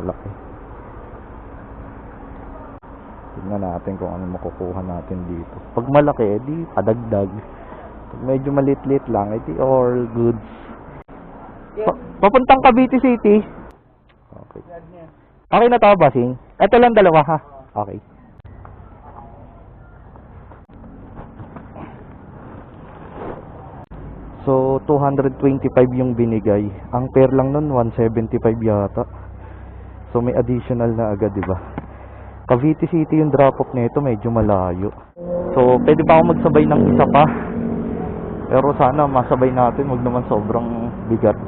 kalaki. Tingnan natin kung ano makukuha natin dito. Pag malaki, edi padagdag. Pag medyo maliit-liit lang, edi all goods. Pa- papuntang Cavite City. Okay. Okay na to, bossing? Ito lang dalawa, ha? Okay. So, 225 yung binigay. Ang pair lang nun, 175 yata. So, may additional na agad, di ba? Cavite City yung drop-off nito, medyo malayo. So, pwede pa ako magsabay ng isa pa. Pero sana masabay natin, wag naman sobrang bigat.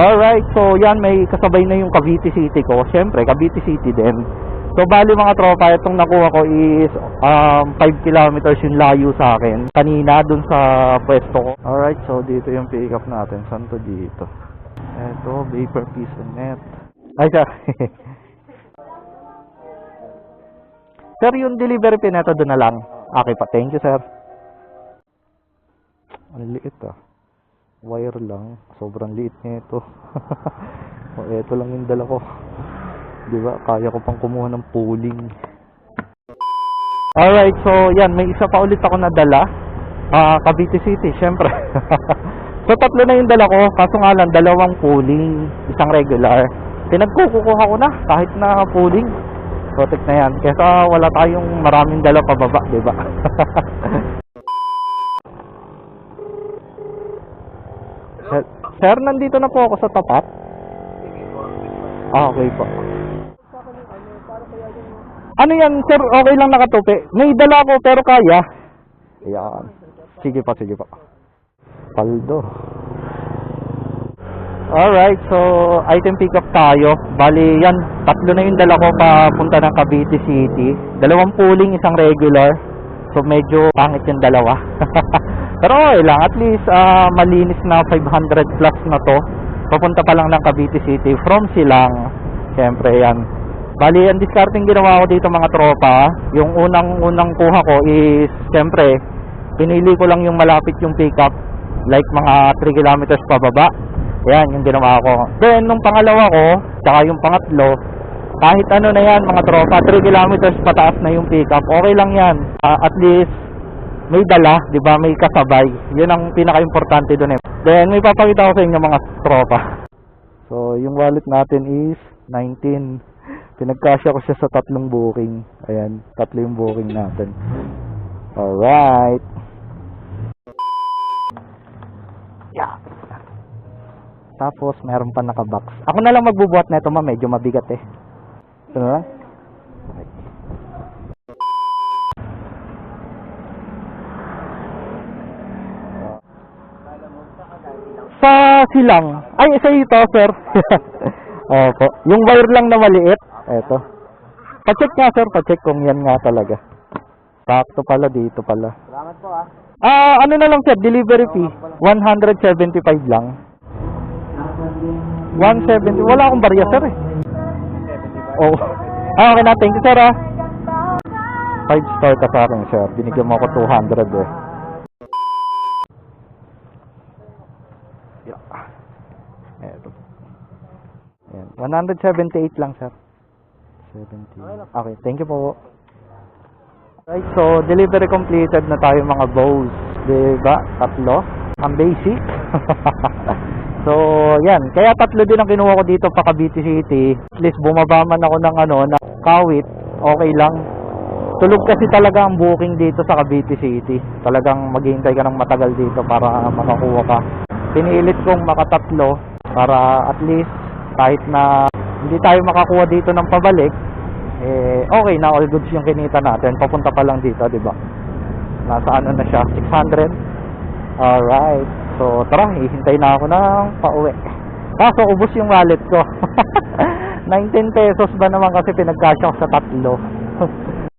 Alright, so yan, may kasabay na yung Cavite City ko. Siyempre, Cavite City din. So, bali mga tropa, itong nakuha ko is um, 5 kilometers yung layo sa akin. Kanina, dun sa pwesto ko. Alright, so dito yung pick up natin. Saan to dito? Eto, Vapor Piece Net. Ay, sir. sir, yung delivery pin neto doon na lang. Okay pa, thank you, sir. Ang liit ah. Wire lang. Sobrang liit nito. o, eto lang yung dala ko. Di ba? Kaya ko pang kumuha ng pooling. Alright, so yan, may isa pa ulit ako na dala. Ah, Cavite City, syempre. so tatlo na yung dala ko, kaso nga lang dalawang pooling, isang regular. Pinagkukuha ko na kahit na pooling. Protect na yan. Kesa wala tayong maraming dala pababa, di ba? Sir, sir, nandito na po ako sa tapat. Ah, okay po. Ano yan, sir? Okay lang nakatupi. May dala ko pero kaya. Ayan. Sige pa, sige pa. Paldo. Alright, so item pick up tayo. Bali, yan, tatlo na yung dala ko papunta ng Cavite City. Dalawang pooling, isang regular. So medyo pangit yung dalawa. Pero okay lang, at least ah, malinis na 500 plus na to. Papunta pa lang ng Cavite City from Silang. Siyempre yan. Bali, ang discarding ginawa ko dito mga tropa, yung unang-unang kuha ko is, siyempre, pinili ko lang yung malapit yung pickup, like mga 3 kilometers pababa. Yan, yung ginawa ko. Then, nung pangalawa ko, tsaka yung pangatlo, kahit ano na yan, mga tropa, 3 kilometers pataas na yung pickup, okay lang yan. Ah, at least, may dala, di ba? May kasabay. Yun ang pinaka-importante doon eh. Then, may papakita ko sa inyo mga tropa. So, yung wallet natin is 19. Pinagkasya ko siya sa tatlong booking. Ayan, tatlo yung booking natin. Alright. Yeah. Tapos, meron pa nakabox. Ako na lang magbubuhat na ito, ma. Medyo mabigat eh. Ito na lang. Okay. Sa silang. Ay, sa ito, sir. Opo. Yung wire lang na maliit. Eto. Pacheck nga, sir. Pacheck kung yan nga talaga. Sakto pala dito pala. Salamat po ah. Ah, ano na lang, sir? Delivery fee. 175 lang. 170. Wala akong barya, sir eh. Oh. Ah, okay na. Thank you, sir ah. 5 star ka sa akin, sir. Binigyan mo ako 200 eh. Yeah. Eto. Ayan. 178 lang, sir. 70. Okay, thank you po. Right, so delivery completed na tayo mga bows. Diba? Tatlo. Ang basic. so, yan. Kaya tatlo din ang kinuha ko dito pa Cavite City. At least bumaba man ako ng ano, na kawit. Okay lang. Tulog kasi talaga ang booking dito sa Cavite City. Talagang maghihintay ka ng matagal dito para makakuha ka. Pinilit kong makatatlo para at least kahit na hindi tayo makakuha dito ng pabalik, eh, okay na, all goods yung kinita natin. Papunta pa lang dito, di ba? Nasa ano na siya, 600. Alright. So, tara, hihintay na ako ng pauwi. Kaso, ubos yung wallet ko. 19 pesos ba naman kasi pinagkasya ko sa tatlo.